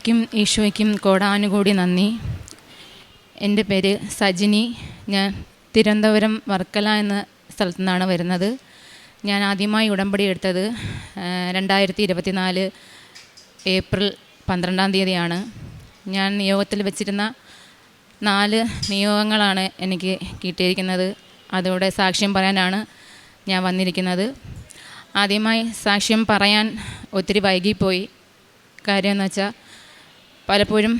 അമ്മയ്ക്കും ഈശോയ്ക്കും കോടാനുകൂടി നന്ദി. എന്റെ പേര് സജിനി. ഞാൻ തിരുവനന്തപുരം വർക്കല എന്ന സ്ഥലത്തു നിന്നാണ് വരുന്നത്. ഞാൻ ആദ്യമായി ഉടമ്പടി എടുത്തത് രണ്ടായിരത്തി ഇരുപത്തിനാല് ഏപ്രിൽ പന്ത്രണ്ടാം തീയതിയാണ്. ഞാൻ നിയോഗത്തിൽ വെച്ചിരുന്ന നാല് നിയോഗങ്ങളാണ് എനിക്ക് കിട്ടിയിരിക്കുന്നത്. അതോടെ സാക്ഷ്യം പറയാനാണ് ഞാൻ വന്നിരിക്കുന്നത്. ആദ്യമായി സാക്ഷ്യം പറയാൻ ഒത്തിരി വൈകിപ്പോയി. കാര്യം എന്ന് വെച്ചാൽ പലപ്പോഴും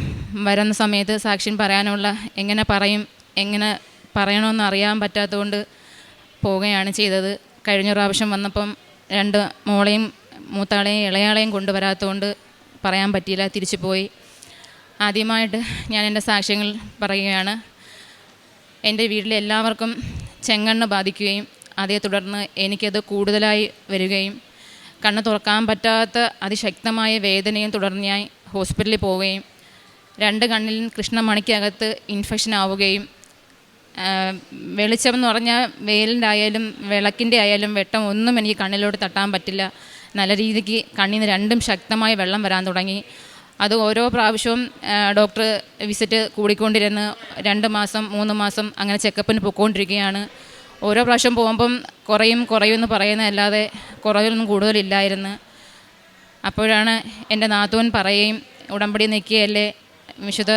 വരുന്ന സമയത്ത് സാക്ഷ്യം പറയാനുള്ള എങ്ങനെ പറയും എങ്ങനെ പറയണമെന്ന് അറിയാൻ പറ്റാത്തതുകൊണ്ട് പോവുകയാണ് ചെയ്തത്. കഴിഞ്ഞ പ്രാവശ്യം വന്നപ്പം രണ്ട് മോളെയും മൂത്താളെയും ഇളയാളെയും കൊണ്ടുവരാത്തതുകൊണ്ട് പറയാൻ പറ്റിയില്ല തിരിച്ചു പോയി. ആദ്യമായിട്ട് ഞാൻ എന്റെ സാക്ഷ്യങ്ങൾ പറയുകയാണ്. എന്റെ വീട്ടിലെ എല്ലാവർക്കും ചെങ്കണ്ണ് ബാധിക്കുകയും അതേ തുടർന്ന് എനിക്കത് കൂടുതലായി വരികയും കണ്ണ് തുറക്കാൻ പറ്റാത്ത അതിശക്തമായ വേദനയും തുടർന്ന് ഞാൻ ഹോസ്പിറ്റലിൽ പോവുകയും രണ്ട് കണ്ണിലും കൃഷ്ണമണിക്കകത്ത് ഇൻഫെക്ഷൻ ആവുകയും വെളിച്ചം എന്ന് പറഞ്ഞാൽ വെയിലിന്റെ ആയാലും വിളക്കിന്റെ ആയാലും വെട്ടം ഒന്നും എനിക്ക് കണ്ണിലോട്ട് തട്ടാൻ പറ്റില്ല. നല്ല രീതിക്ക് കണ്ണിൽ നിന്ന് രണ്ടും ശക്തമായ വെള്ളം വരാൻ തുടങ്ങി. അത് ഓരോ പ്രാവശ്യവും ഡോക്ടർ വിസിറ്റ് കൂടിക്കൊണ്ടിരുന്ന് രണ്ട് മാസം മൂന്ന് മാസം അങ്ങനെ ചെക്കപ്പിന് പൊയ്ക്കൊണ്ടിരിക്കുകയാണ് ഓരോ പ്രാവശ്യം പോകുമ്പം കുറയും കുറയും എന്ന് പറയുന്നതല്ലാതെ കുറവിലൊന്നും കൂടുതലില്ലായിരുന്നു. അപ്പോഴാണ് എന്റെ നാത്തൂൻ പറയുകയും ഉടമ്പടി നിൽക്കുകയല്ലേ വിശുദ്ധ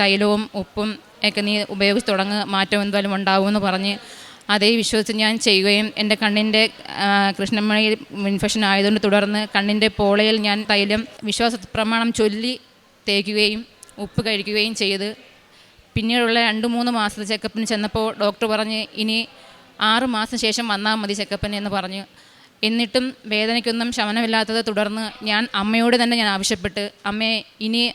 തൈലവും ഉപ്പും ഒക്കെ നീ ഉപയോഗിച്ച് തുടങ്ങുക മാറ്റം എന്തായാലും ഉണ്ടാവുമെന്ന് പറഞ്ഞ് അതേ വിശ്വസിച്ച് ഞാൻ ചെയ്യുകയും എന്റെ കണ്ണിന്റെ കൃഷ്ണമണി ഇൻഫെക്ഷൻ ആയതുകൊണ്ട് തുടർന്ന് കണ്ണിന്റെ പോളയിൽ ഞാൻ തൈലം വിശ്വാസ പ്രമാണം ചൊല്ലി തേക്കുകയും ഉപ്പ് കഴിക്കുകയും ചെയ്ത്. പിന്നീടുള്ള രണ്ട് മൂന്ന് മാസത്തെ ചെക്കപ്പിന് ചെന്നപ്പോൾ ഡോക്ടർ പറഞ്ഞ് ഇനി ആറ് മാസം ശേഷം വന്നാൽ മതി ചെക്കപ്പിന് എന്ന് പറഞ്ഞു. എന്നിട്ടും വേദനയ്ക്കൊന്നും ശമനമില്ലാത്തത് തുടർന്ന് ഞാൻ അമ്മയോട് തന്നെ ഞാൻ ആവശ്യപ്പെട്ട് അമ്മയെ ഇനി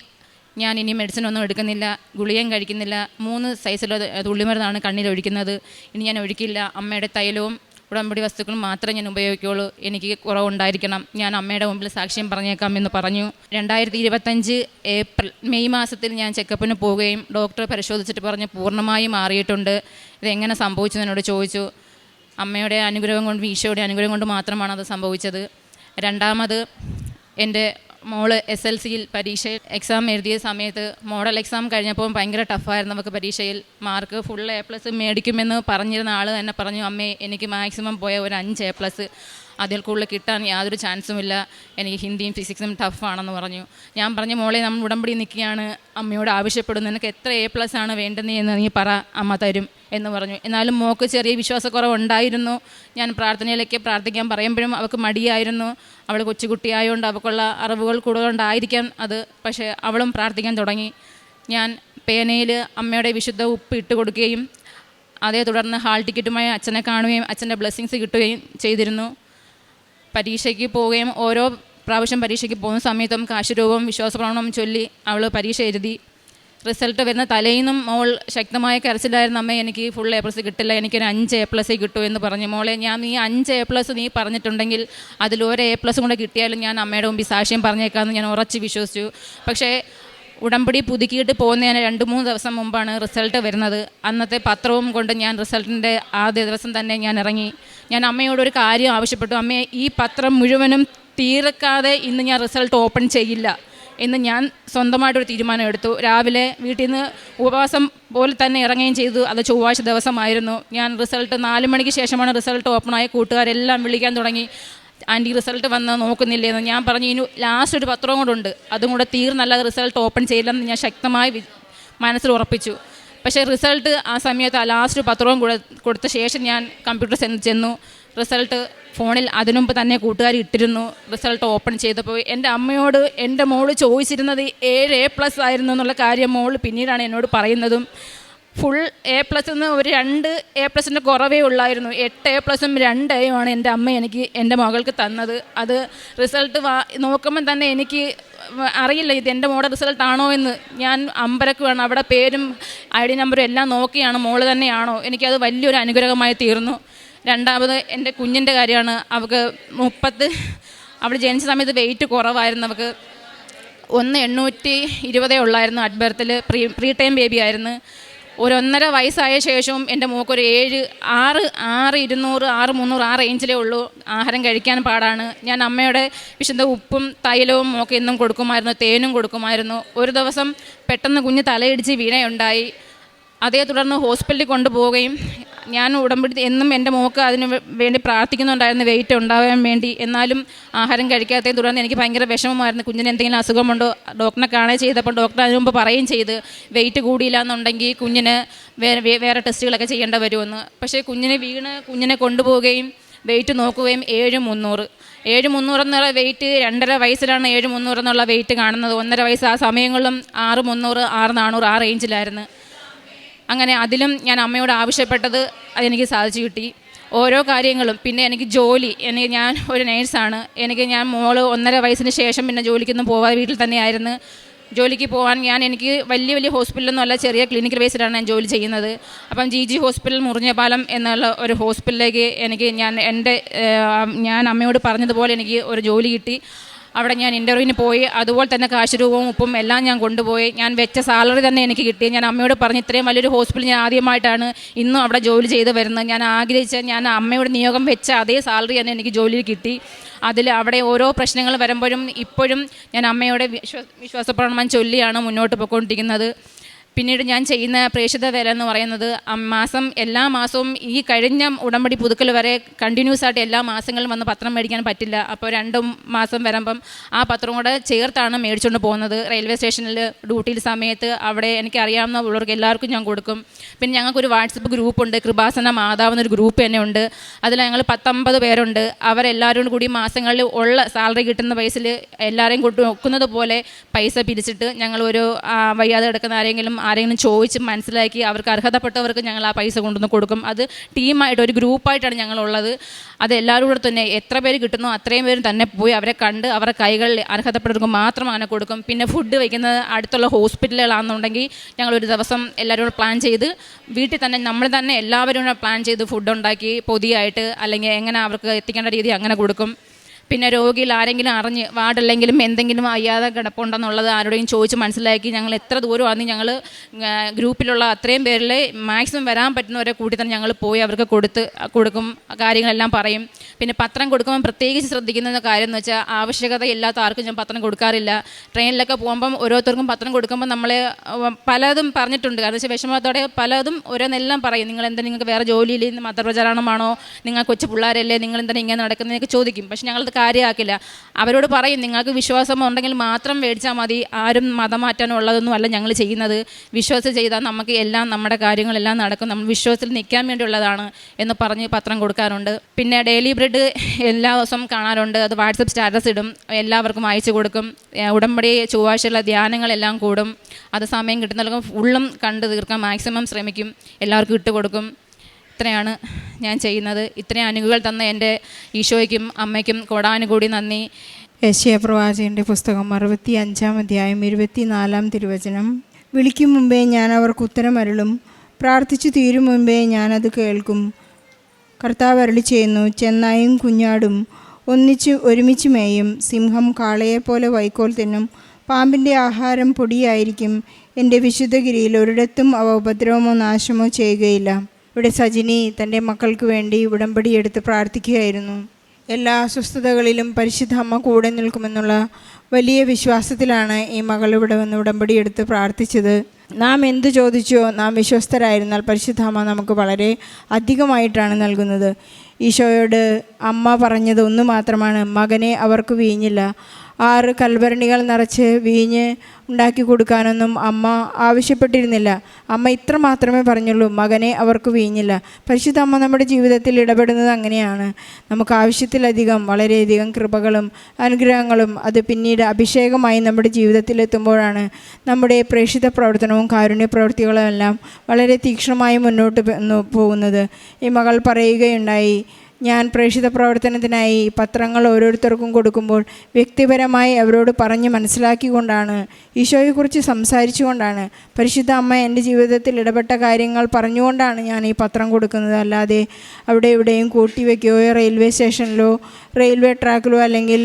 ഞാൻ ഇനി മെഡിസിൻ ഒന്നും എടുക്കുന്നില്ല ഗുളികയും കഴിക്കുന്നില്ല മൂന്ന് സൈസിലുള്ള തുള്ളിമരുന്നാണ് കണ്ണിൽ ഒഴിക്കുന്നത് ഇനി ഞാൻ ഒഴിക്കില്ല അമ്മയുടെ തൈലവും ഉടമ്പടി വസ്തുക്കൾ മാത്രമേ ഞാൻ ഉപയോഗിക്കുകയുള്ളൂ. എനിക്ക് കുറവുണ്ടായിരിക്കണം. ഞാൻ അമ്മയുടെ മുമ്പിൽ സാക്ഷ്യം പറഞ്ഞേക്കാം എന്ന് പറഞ്ഞു. രണ്ടായിരത്തി ഇരുപത്തഞ്ച് ഏപ്രിൽ മെയ് മാസത്തിൽ ഞാൻ ചെക്കപ്പിന് പോവുകയും ഡോക്ടർ പരിശോധിച്ചിട്ട് പറഞ്ഞ് പൂർണമായി മാറിയിട്ടുണ്ട്. ഇതെങ്ങനെ സംഭവിച്ചു എന്നോട് ചോദിച്ചു. അമ്മയുടെ അനുഗ്രഹം കൊണ്ട് ഈശോയുടെ അനുഗ്രഹം കൊണ്ട് മാത്രമാണ് അത് സംഭവിച്ചത്. രണ്ടാമത് എന്റെ മോൾ എസ് എൽ സിയിൽ പരീക്ഷയിൽ എക്സാം എഴുതിയ സമയത്ത് മോഡൽ എക്സാം കഴിഞ്ഞപ്പോൾ ഭയങ്കര ടഫായിരുന്നു നമുക്ക് പരീക്ഷയിൽ മാർക്ക് ഫുൾ എ പ്ലസ് മേടിക്കുമെന്ന് പറഞ്ഞിരുന്ന ആൾ തന്നെ പറഞ്ഞു അമ്മേ എനിക്ക് മാക്സിമം പോയ ഒരു അഞ്ച് എ പ്ലസ് അതിൽ കൂടുതൽ കിട്ടാൻ യാതൊരു ചാൻസുമില്ല എനിക്ക് ഹിന്ദിയും ഫിസിക്സും ടഫാണെന്ന് പറഞ്ഞു. ഞാൻ പറഞ്ഞു മോളെ നമ്മൾ ഉടമ്പടി നിൽക്കുകയാണ്. അമ്മയോട് ആവശ്യപ്പെടുന്നു. നിനക്ക് എത്ര എ പ്ലസ് ആണ് വേണ്ടത് എന്ന് നീ പറ. അമ്മ തരും. എന്ന് പറഞ്ഞു. എന്നാലും മോക്ക് ചെറിയ വിശ്വാസക്കുറവുണ്ടായിരുന്നു. ഞാൻ പ്രാർത്ഥനയിലേക്ക് പ്രാർത്ഥിക്കാൻ പറയുമ്പോഴും അവൾക്ക് മടിയായിരുന്നു. അവൾ കൊച്ചുകുട്ടിയായതുകൊണ്ട് അവൾക്കുള്ള അറിവുകൾ കൂടുതലുണ്ടായിരിക്കാം അത്. പക്ഷേ അവളും പ്രാർത്ഥിക്കാൻ തുടങ്ങി. ഞാൻ പേനയിൽ അമ്മയുടെ വിശുദ്ധ ഉപ്പ് ഇട്ട് കൊടുക്കുകയും അതേ തുടർന്ന് ഹാൾ ടിക്കറ്റുമായി അച്ഛനെ കാണുകയും അച്ഛന്റെ ബ്ലെസ്സിങ്സ് കിട്ടുകയും ചെയ്തിരുന്നു. പരീക്ഷയ്ക്ക് പോവുകയും ഓരോ പ്രാവശ്യം പരീക്ഷയ്ക്ക് പോകുന്ന സമയത്തും കാശുരൂപം വിശ്വാസപ്രമാണം ചൊല്ലി അവൾ പരീക്ഷ എഴുതി. റിസൾട്ട് വരുന്ന തലേന്നും മോൾ ശക്തമായ കരച്ചിലായിരുന്നു അമ്മ എനിക്ക് ഫുൾ എ പ്ലസ് കിട്ടില്ല എനിക്കൊരു അഞ്ച് എ പ്ലസ് കിട്ടൂ എന്ന് പറഞ്ഞു. മോളെ ഞാൻ നീ അഞ്ച് എ പ്ലസ് നീ പറഞ്ഞിട്ടുണ്ടെങ്കിൽ അതിൽ എ പ്ലസ് കൂടെ കിട്ടിയാലും ഞാൻ അമ്മയുടെ മുമ്പിൽ സാക്ഷ്യം പറഞ്ഞേക്കാമെന്ന് ഞാൻ ഉറച്ച് വിശ്വസിച്ചു. പക്ഷേ ഉടമ്പടി പുതുക്കിയിട്ട് പോകുന്നതിന് രണ്ട് മൂന്ന് ദിവസം മുമ്പാണ് റിസൾട്ട് വരുന്നത്. അന്നത്തെ പത്രവും കൊണ്ട് ഞാൻ റിസൾട്ടിന്റെ ആദ്യ ദിവസം തന്നെ ഞാൻ ഇറങ്ങി. ഞാൻ അമ്മയോട് ഒരു കാര്യം ആവശ്യപ്പെട്ടു. അമ്മയെ ഈ പത്രം മുഴുവനും തീർക്കാതെ ഇന്ന് ഞാൻ റിസൾട്ട് ഓപ്പൺ ചെയ്യില്ല. എന്ന് ഞാൻ സ്വന്തമായിട്ടൊരു തീരുമാനം എടുത്തു. രാവിലെ വീട്ടിൽ നിന്ന് ഉപവാസം പോലെ തന്നെ ഇറങ്ങുകയും ചെയ്തു. അത് ചൊവ്വാഴ്ച ദിവസമായിരുന്നു. ഞാൻ റിസൾട്ട് നാല് മണിക്ക് ശേഷമാണ് റിസൾട്ട് ഓപ്പണായ കൂട്ടുകാരെല്ലാം വിളിക്കാൻ തുടങ്ങി. ആന്റി റിസൾട്ട് വന്ന്? നോക്കുന്നില്ലേന്ന്. ഞാൻ പറഞ്ഞു ഇനി ലാസ്റ്റ് ഒരു പത്രവും കൂടെ ഉണ്ട്. അതും കൂടെ തീർന്നല്ലാതെ റിസൾട്ട് ഓപ്പൺ ചെയ്യില്ലെന്ന് ഞാൻ ശക്തമായി മനസ്സിൽ ഉറപ്പിച്ചു. പക്ഷേ റിസൾട്ട് ആ സമയത്ത് ആ ലാസ്റ്റ് പത്രവും കൂടെ കൊടുത്ത ശേഷം ഞാൻ കമ്പ്യൂട്ടർ ചെന്നു. റിസൾട്ട് ഫോണിൽ അതിനുമുമ്പ് തന്നെ കൂട്ടുകാർ ഇട്ടിരുന്നു റിസൾട്ട് ഓപ്പൺ ചെയ്തപ്പോൾ. എന്റെ അമ്മയോട് എന്റെ മോൾ ചോദിച്ചിരുന്നത് ഏഴ് എ പ്ലസ് ആയിരുന്നു എന്നുള്ള കാര്യം മോൾ പിന്നീടാണ് എന്നോട് പറയുന്നതും. ഫുൾ എ പ്ലസ് എന്ന് ഒരു രണ്ട് എ പ്ലസിന്റെ കുറവേ ഉള്ളായിരുന്നു. എട്ട് എ പ്ലസും രണ്ട് എയുമാണ് എന്റെ അമ്മ എനിക്ക് എന്റെ മകൾക്ക് തന്നത്. അത് റിസൾട്ട് വാ നോക്കുമ്പം തന്നെ എനിക്ക് അറിയില്ല ഇത് എന്റെ മോളുടെ റിസൾട്ട് ആണോ എന്ന്. ഞാൻ അമ്പരക്കുവാണ്. അവിടെ പേരും ഐ ഡി നമ്പറും എല്ലാം നോക്കിയാണ്. മോൾ തന്നെയാണോ. എനിക്കത് വലിയൊരു അനുഗ്രഹമായി തീർന്നു. രണ്ടാമത് എന്റെ കുഞ്ഞിന്റെ കാര്യമാണ്. അവൾക്ക് മുപ്പത്ത് അവൾ ജനിച്ച സമയത്ത് വെയിറ്റ് കുറവായിരുന്നു. അവൾക്ക് ഒന്ന് എണ്ണൂറ്റി ഇരുപതേ ഉള്ളായിരുന്നു അറ്റ് ബർത്തിൽ പ്രീ പ്രീ ടൈം ബേബി ആയിരുന്നു. ഒരു ഒന്നര വയസ്സായ ശേഷവും എന്റെ മോക്കൊരു ഏഴ് ആറ് ആറ് ഇരുന്നൂറ് ആറ് മുന്നൂറ് ആ റേഞ്ചിലേ ഉള്ളൂ. ആഹാരം കഴിക്കാൻ പാടാണ്. ഞാൻ അമ്മയുടെ വിശുദ്ധ ഉപ്പും തൈലവും മോക്ക് എന്നും കൊടുക്കുമായിരുന്നു തേനും കൊടുക്കുമായിരുന്നു. ഒരു ദിവസം പെട്ടെന്ന് കുഞ്ഞ് തലയിടിച്ച് വീണയുണ്ടായി. അതേ തുടർന്ന് ഹോസ്പിറ്റലിൽ കൊണ്ടുപോവുകയും ഞാൻ ഉടമ്പടി എന്നും എന്റെ മോക്ക് അതിന് വേണ്ടി പ്രാർത്ഥിക്കുന്നുണ്ടായിരുന്നു വെയിറ്റ് ഉണ്ടാവാൻ വേണ്ടി എന്നാലും ആഹാരം കഴിക്കാത്തതിനെ തുടർന്ന് എനിക്ക് ഭയങ്കര വിഷമമായിരുന്നു. കുഞ്ഞിന് എന്തെങ്കിലും അസുഖമുണ്ടോ? ഡോക്ടറെ കാണുകയും ചെയ്തപ്പോൾ ഡോക്ടർ അതിന് മുമ്പ് പറയുകയും ചെയ്ത് വെയിറ്റ് കൂടിയില്ല എന്നുണ്ടെങ്കിൽ കുഞ്ഞിന് വേറെ വേറെ ടെസ്റ്റുകളൊക്കെ ചെയ്യേണ്ട വരുമെന്ന്. പക്ഷേ കുഞ്ഞിനെ വീണ് കുഞ്ഞിനെ കൊണ്ടുപോവുകയും വെയിറ്റ് നോക്കുകയും ഏഴ് മുന്നൂറ്. ഏഴ് മുന്നൂറ് എന്നുള്ള വെയിറ്റ് രണ്ടര വയസ്സിലാണ് ഏഴ് മുന്നൂറ് എന്നുള്ള വെയിറ്റ് കാണുന്നത്. ഒന്നര വയസ്സ് ആ സമയങ്ങളിലും ആറ് മുന്നൂറ് ആറ് നാനൂറ് ആ റേഞ്ചിലായിരുന്നു അങ്ങനെ അതിലും ഞാൻ അമ്മയോട് ആവശ്യപ്പെട്ടത് അതെനിക്ക് സാധിച്ചു കിട്ടി. ഓരോ കാര്യങ്ങളും പിന്നെ എനിക്ക് ജോലി എനിക്ക് ഞാൻ ഒരു നേഴ്സാണ് എനിക്ക് ഞാൻ മോൾ ഒന്നര വയസ്സിന് ശേഷം പിന്നെ ജോലിക്കൊന്നും പോവാതെ വീട്ടിൽ തന്നെയായിരുന്നു. ജോലിക്ക് പോകാൻ ഞാൻ എനിക്ക് വലിയ വലിയ ഹോസ്പിറ്റലൊന്നും അല്ല ചെറിയ ക്ലിനിക്കൽ ബേസിലാണ് ഞാൻ ജോലി ചെയ്യുന്നത്. അപ്പം ജി ജി ഹോസ്പിറ്റൽ മുറിഞ്ഞപാലം എന്നുള്ള ഒരു ഹോസ്പിറ്റലിലേക്ക് എനിക്ക് ഞാൻ എന്റെ ഞാൻ അമ്മയോട് പറഞ്ഞതുപോലെ എനിക്ക് ഒരു ജോലി കിട്ടി. അവിടെ ഞാൻ ഇന്റർവ്യൂവിന് പോയി അതുപോലെ തന്നെ കാശ് രൂപവും ഉപ്പും എല്ലാം ഞാൻ കൊണ്ടുപോയി. ഞാൻ വെച്ച സാലറി തന്നെ എനിക്ക് കിട്ടി. ഞാൻ അമ്മയോട് പറഞ്ഞ് ഇത്രയും വലിയൊരു ഹോസ്പിറ്റൽ ഞാൻ ആദ്യമായിട്ടാണ് ഇന്നും അവിടെ ജോലി ചെയ്ത് വരുന്നത്. ഞാൻ ആഗ്രഹിച്ച ഞാൻ അമ്മയോട് നിയോഗം വെച്ച അതേ സാലറി തന്നെ എനിക്ക് ജോലിയിൽ കിട്ടി. അതിൽ അവിടെ ഓരോ പ്രശ്നങ്ങൾ വരുമ്പോഴും ഇപ്പോഴും ഞാൻ അമ്മയുടെ വിശ്വാസ വിശ്വാസപ്രമാണം ചൊല്ലിയാണ് മുന്നോട്ട് പോയിക്കൊണ്ടിരിക്കുന്നത്. പിന്നീട് ഞാൻ ചെയ്യുന്ന പ്രേക്ഷിത വില എന്ന് പറയുന്നത് മാസം എല്ലാ മാസവും ഈ കഴിഞ്ഞ ഉടമ്പടി പുതുക്കൽ വരെ കണ്ടിന്യൂസ് ആയിട്ട് എല്ലാ മാസങ്ങളിലും വന്ന് പത്രം മേടിക്കാൻ പറ്റില്ല. അപ്പോൾ രണ്ടും മാസം വരുമ്പം ആ പത്രം കൂടെ ചേർത്താണ് മേടിച്ചുകൊണ്ട് പോകുന്നത്. റെയിൽവേ സ്റ്റേഷനിൽ ഡ്യൂട്ടിയിൽ സമയത്ത് അവിടെ എനിക്ക് അറിയാവുന്ന ഉള്ളവർക്ക് എല്ലാവർക്കും ഞാൻ കൊടുക്കും. പിന്നെ ഞങ്ങൾക്കൊരു വാട്സപ്പ് ഗ്രൂപ്പുണ്ട്. കൃപാസന മാതാവ് എന്നൊരു ഗ്രൂപ്പ് തന്നെ ഉണ്ട്. അതിൽ ഞങ്ങൾ പത്തൊമ്പത് പേരുണ്ട്. അവരെല്ലാവരും കൂടി മാസങ്ങളിൽ ഉള്ള സാലറി കിട്ടുന്ന പൈസയിൽ എല്ലാവരെയും കൊണ്ടു നോക്കുന്നത് പോലെ പൈസ പിരിച്ചിട്ട് ഞങ്ങൾ ഒരു വയ്യാതെ കിടക്കുന്ന ആരെങ്കിലും ആരെങ്കിലും ചോദിച്ച് മനസ്സിലാക്കി അവർക്ക് അർഹതപ്പെട്ടവർക്ക് ഞങ്ങൾ ആ പൈസ കൊണ്ടുവന്ന് കൊടുക്കും. അത് ടീമായിട്ട് ഒരു ഗ്രൂപ്പായിട്ടാണ് ഞങ്ങളുള്ളത്. അത് എല്ലാവരും കൂടെ തന്നെ എത്ര പേര് കിട്ടുന്നോ അത്രയും പേരും തന്നെ പോയി അവരെ കണ്ട് അവരുടെ കൈകളിൽ അർഹതപ്പെട്ടവർക്ക് മാത്രം അങ്ങനെ കൊടുക്കും. പിന്നെ ഫുഡ് വയ്ക്കുന്നത് അടുത്തുള്ള ഹോസ്പിറ്റലുകളാണെന്നുണ്ടെങ്കിൽ ഞങ്ങൾ ഒരു ദിവസം എല്ലാവരും കൂടെ പ്ലാൻ ചെയ്ത് വീട്ടിൽ തന്നെ നമ്മൾ തന്നെ എല്ലാവരും കൂടെ പ്ലാൻ ചെയ്ത് ഫുഡ് ഉണ്ടാക്കി പൊതിയായിട്ട് അല്ലെങ്കിൽ എങ്ങനെ അവർക്ക് എത്തിക്കേണ്ട രീതി അങ്ങനെ കൊടുക്കും. പിന്നെ രോഗിയിൽ ആരെങ്കിലും അറിഞ്ഞ് വാർഡല്ലെങ്കിലും എന്തെങ്കിലും അയ്യാതെ കിടപ്പുണ്ടെന്നുള്ളത് ആരോടെയും ചോദിച്ച് മനസ്സിലാക്കി ഞങ്ങൾ എത്ര ദൂരമാണെന്ന് ഞങ്ങൾ ഗ്രൂപ്പിലുള്ള അത്രയും പേരിൽ മാക്സിമം വരാൻ പറ്റുന്നവരെ കൂടി തന്നെ ഞങ്ങൾ പോയി അവർക്ക് കൊടുത്ത് കൊടുക്കും കാര്യങ്ങളെല്ലാം പറയും. പിന്നെ പത്രം കൊടുക്കുമ്പോൾ പ്രത്യേകിച്ച് ശ്രദ്ധിക്കുന്ന കാര്യം എന്ന് വെച്ചാൽ ആവശ്യകത ഇല്ലാത്ത ആർക്കും ഞാൻ പത്രം കൊടുക്കാറില്ല. ട്രെയിനിലൊക്കെ പോകുമ്പം ഓരോരുത്തർക്കും പത്രം കൊടുക്കുമ്പോൾ നമ്മൾ പലതും പറഞ്ഞിട്ടുണ്ട്. കാരണം വെച്ചാൽ വിഷമത്തോടെ പലതും ഓരോന്നെല്ലാം പറയും. നിങ്ങൾ എന്താ നിങ്ങൾക്ക് വേറെ ജോലിയിൽ മതപ്രചാരണമാണോ? നിങ്ങൾ കൊച്ചു പിള്ളേരല്ലേ? നിങ്ങൾ എന്താണ് ഇങ്ങനെ നടക്കുന്നതെന്നൊക്കെ ചോദിക്കും. പക്ഷേ ഞങ്ങളത് കാര്യമാക്കില്ല. അവരോട് പറയും നിങ്ങൾക്ക് വിശ്വാസം ഉണ്ടെങ്കിൽ മാത്രം മേടിച്ചാൽ മതി. ആരും മതം മാറ്റാനുള്ളതൊന്നും അല്ല ഞങ്ങൾ ചെയ്യുന്നത്. വിശ്വാസം ചെയ്താൽ നമുക്ക് എല്ലാം നമ്മുടെ കാര്യങ്ങളെല്ലാം നടക്കും. നമ്മൾ വിശ്വാസത്തിൽ നിൽക്കാൻ വേണ്ടിയുള്ളതാണ് എന്ന് പറഞ്ഞ് പത്രം കൊടുക്കാറുണ്ട്. പിന്നെ ഡെയിലി ബ്രെഡ് എല്ലാ ദിവസവും കാണാറുണ്ട്. അത് വാട്സപ്പ് സ്റ്റാറ്റസ് ഇടും. എല്ലാവർക്കും അയച്ചു കൊടുക്കും. ഉടമ്പടി ചൊവ്വാഴ്ചയുള്ള ധ്യാനങ്ങളെല്ലാം കൂടും. അത് സമയം കിട്ടുന്നവർക്കും ഫുള്ളും കണ്ടു തീർക്കാൻ മാക്സിമം ശ്രമിക്കും. എല്ലാവർക്കും ഇട്ട് കൊടുക്കും. ഇത്രയാണ് ഞാൻ ചെയ്യുന്നത്. ഇത്രയും അനുകൾ തന്ന എന്റെ ഈശോയ്ക്കും അമ്മയ്ക്കും കോടാനുകൂടി നന്ദി. യശയ പ്രവാചകന്റെ പുസ്തകം അറുപത്തി അഞ്ചാം അധ്യായം ഇരുപത്തിനാലാം തിരുവചനം. വിളിക്കും മുമ്പേ ഞാൻ അവർക്ക് ഉത്തരമരുളും പ്രാർത്ഥിച്ചു തീരും മുമ്പേ ഞാനത് കേൾക്കും. കർത്താവ് അരളി ചെയ്യുന്നു ചെന്നായും കുഞ്ഞാടും. ഒന്നിച്ച് ഒരുമിച്ച് മേയും. സിംഹം കാളയെപ്പോലെ വൈക്കോൽ തിന്നും. പാമ്പിന്റെ ആഹാരം പൊടിയായിരിക്കും. എന്റെ വിശുദ്ധഗിരിയിൽ ഒരിടത്തും അവ ഉപദ്രവമോ നാശമോ ചെയ്യുകയില്ല. ഇവിടെ സജിനി തന്റെ മക്കൾക്ക് വേണ്ടി ഉടമ്പടി എടുത്ത് പ്രാർത്ഥിക്കുകയായിരുന്നു. എല്ലാ അസ്വസ്ഥതകളിലും പരിശുദ്ധ അമ്മ കൂടെ നിൽക്കുമെന്നുള്ള വലിയ വിശ്വാസത്തിലാണ് ഈ മകൾ ഇവിടെ വന്ന് ഉടമ്പടി എടുത്ത് പ്രാർത്ഥിച്ചത്. നാം എന്ത് ചോദിച്ചോ നാം വിശ്വസ്തരായിരുന്നാൽ പരിശുദ്ധ അമ്മ നമുക്ക് വളരെ അധികമായിട്ടാണ് നൽകുന്നത്. ഈശോയോട് അമ്മ പറഞ്ഞത് ഒന്ന് മാത്രമാണ് മകനെ അവർക്ക് വീഞ്ഞില്ല. ആറ് കൽഭരണികൾ നിറച്ച് വീഞ്ഞ് ഉണ്ടാക്കി കൊടുക്കാനൊന്നും അമ്മ ആവശ്യപ്പെട്ടിരുന്നില്ല. അമ്മ ഇത്ര മാത്രമേ പറഞ്ഞുള്ളൂ മകനെ അവർക്ക് വീഞ്ഞില്ല. പരിശുദ്ധ അമ്മ നമ്മുടെ ജീവിതത്തിൽ ഇടപെടുന്നത് അങ്ങനെയാണ്. നമുക്ക് ആവശ്യത്തിലധികം വളരെയധികം കൃപകളും അനുഗ്രഹങ്ങളും അത് പിന്നീട് അഭിഷേകമായി നമ്മുടെ ജീവിതത്തിൽ എത്തുമ്പോഴാണ് നമ്മുടെ പ്രേക്ഷിത പ്രവർത്തനവും കാരുണ്യ പ്രവൃത്തികളും എല്ലാം വളരെ തീക്ഷ്ണമായി മുന്നോട്ട് പോകുന്നത്. ഈ മകൾ പറയുകയുണ്ടായി ഞാൻ പ്രേക്ഷിത പ്രവർത്തനത്തിനായി പത്രങ്ങൾ ഓരോരുത്തർക്കും കൊടുക്കുമ്പോൾ വ്യക്തിപരമായി അവരോട് പറഞ്ഞ് മനസ്സിലാക്കിക്കൊണ്ടാണ് ഈശോയെക്കുറിച്ച് സംസാരിച്ചുകൊണ്ടാണ് പരിശുദ്ധ അമ്മ എന്റെ ജീവിതത്തിൽ ഇടപെട്ട കാര്യങ്ങൾ പറഞ്ഞുകൊണ്ടാണ് ഞാൻ ഈ പത്രം കൊടുക്കുന്നത്. അല്ലാതെ അവിടെ ഇവിടെയും കൂട്ടി വയ്ക്കുകയോ റെയിൽവേ സ്റ്റേഷനിലോ റെയിൽവേ ട്രാക്കിലോ അല്ലെങ്കിൽ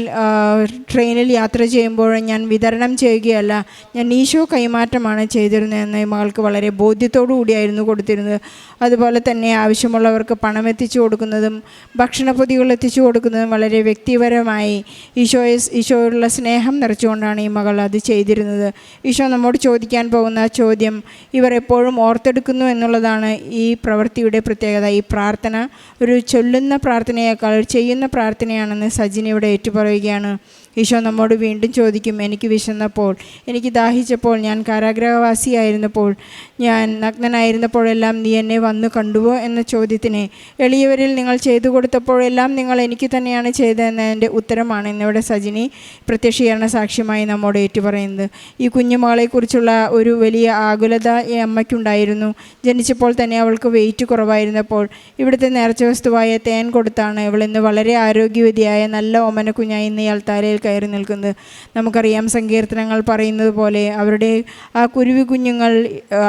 ട്രെയിനിൽ യാത്ര ചെയ്യുമ്പോൾ ഞാൻ വിതരണം ചെയ്യുകയല്ല. ഞാൻ ഈശോ കൈമാറ്റമാണ് ചെയ്തിരുന്നതെന്ന് മകൾക്ക് വളരെ ബോധ്യത്തോടു കൂടിയായിരുന്നു കൊടുത്തിരുന്നത്. അതുപോലെ തന്നെ ആവശ്യമുള്ളവർക്ക് പണം എത്തിച്ചു കൊടുക്കുന്നതും ഭക്ഷണപ്പൊതികൾ എത്തിച്ചു കൊടുക്കുന്നതും വളരെ വ്യക്തിപരമായി. ഈശോയെ ഈശോയോടുള്ള സ്നേഹം നിറച്ചുകൊണ്ടാണ് ഈ മകൾ അത് ചെയ്തിരുന്നത്. ഈശോ നമ്മോട് ചോദിക്കാൻ പോകുന്ന ചോദ്യം ഇവർ എപ്പോഴും ഓർത്തെടുക്കുന്നു എന്നുള്ളതാണ് ഈ പ്രവൃത്തിയുടെ പ്രത്യേകത. ഈ പ്രാർത്ഥന ഒരു ചൊല്ലുന്ന പ്രാർത്ഥനയേക്കാൾ ചെയ്യുന്ന പ്രാർത്ഥനയാണെന്ന് സജിൻ ഇവിടെ ഏറ്റുപറയുകയാണ്. ഈശോ നമ്മോട് വീണ്ടും ചോദിക്കും എനിക്ക് വിശന്നപ്പോൾ എനിക്ക് ദാഹിച്ചപ്പോൾ ഞാൻ കാരാഗ്രഹവാസിയായിരുന്നപ്പോൾ ഞാൻ നഗ്നനായിരുന്നപ്പോഴെല്ലാം നീ എന്നെ വന്നു കണ്ടുവോ? എന്ന ചോദ്യത്തിന് എളിയവരിൽ നിങ്ങൾ ചെയ്തു കൊടുത്തപ്പോഴെല്ലാം നിങ്ങൾ എനിക്ക് തന്നെയാണ് ചെയ്തതെന്നതിന്റെ ഉത്തരമാണ്. ഇന്നിവിടെ സജിനി പ്രത്യക്ഷീകരണ സാക്ഷ്യമായി നമ്മോട് ഏറ്റുപറയുന്നത് ഈ കുഞ്ഞുമകളെക്കുറിച്ചുള്ള ഒരു വലിയ ആകുലത ഈ അമ്മയ്ക്കുണ്ടായിരുന്നു. ജനിച്ചപ്പോൾ തന്നെ അവൾക്ക് വെയിറ്റ് കുറവായിരുന്നപ്പോൾ ഇവിടുത്തെ നേർച്ച വസ്തുവായ തേൻ കൊടുത്താണ്. ഇവൾ ഇന്ന് വളരെ ആരോഗ്യവതിയായ നല്ല ഓമന കുഞ്ഞായി ഇന്ന് ഈ അൾത്താരയിൽ കയറി നിൽക്കുന്നത്. നമുക്കറിയാം സങ്കീർത്തനങ്ങൾ പറയുന്നത് പോലെ അവരുടെ ആ കുരുവി കുഞ്ഞുങ്ങൾ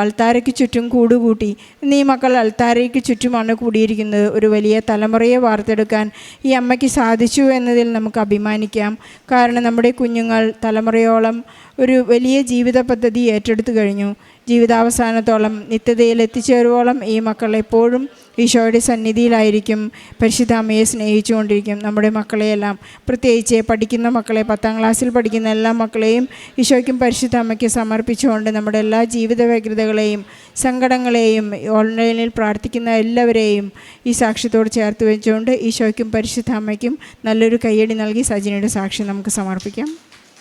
അൾത്താരയ്ക്ക് ചുറ്റും കൂടുകൂട്ടി. ഇന്ന് ഈ മക്കൾ അൾത്താരയ്ക്ക് ചുറ്റുമാണ് കൂടിയിരിക്കുന്നത്. ഒരു വലിയ തലമുറയെ വാർത്തെടുക്കാൻ ഈ അമ്മയ്ക്ക് സാധിച്ചു എന്നതിൽ നമുക്ക് അഭിമാനിക്കാം. കാരണം നമ്മുടെ കുഞ്ഞുങ്ങൾ തലമുറയോളം ഒരു വലിയ ജീവിത പദ്ധതി ഏറ്റെടുത്തു കഴിഞ്ഞു. ജീവിതാവസാനത്തോളം നിത്യതയിൽ എത്തിച്ചേരുവോളം ഈ മക്കൾ എപ്പോഴും ഈശോയുടെ സന്നിധിയിലായിരിക്കും. പരിശുദ്ധ അമ്മയെ സ്നേഹിച്ചുകൊണ്ടിരിക്കും. നമ്മുടെ മക്കളെയെല്ലാം പ്രത്യേകിച്ച് പഠിക്കുന്ന മക്കളെ പത്താം ക്ലാസ്സിൽ പഠിക്കുന്ന എല്ലാ മക്കളെയും ഈശോയ്ക്കും പരിശുദ്ധ അമ്മയ്ക്ക് സമർപ്പിച്ചുകൊണ്ട് നമ്മുടെ എല്ലാ ജീവിത വ്യഗ്രതകളെയും സങ്കടങ്ങളെയും ഓൺലൈനിൽ പ്രാർത്ഥിക്കുന്ന എല്ലാവരെയും ഈ സാക്ഷ്യത്തോട് ചേർത്ത് വെച്ചുകൊണ്ട് ഈശോയ്ക്കും പരിശുദ്ധ അമ്മയ്ക്കും നല്ലൊരു കയ്യടി നൽകി സജിനയുടെ സാക്ഷി നമുക്ക് സമർപ്പിക്കാം.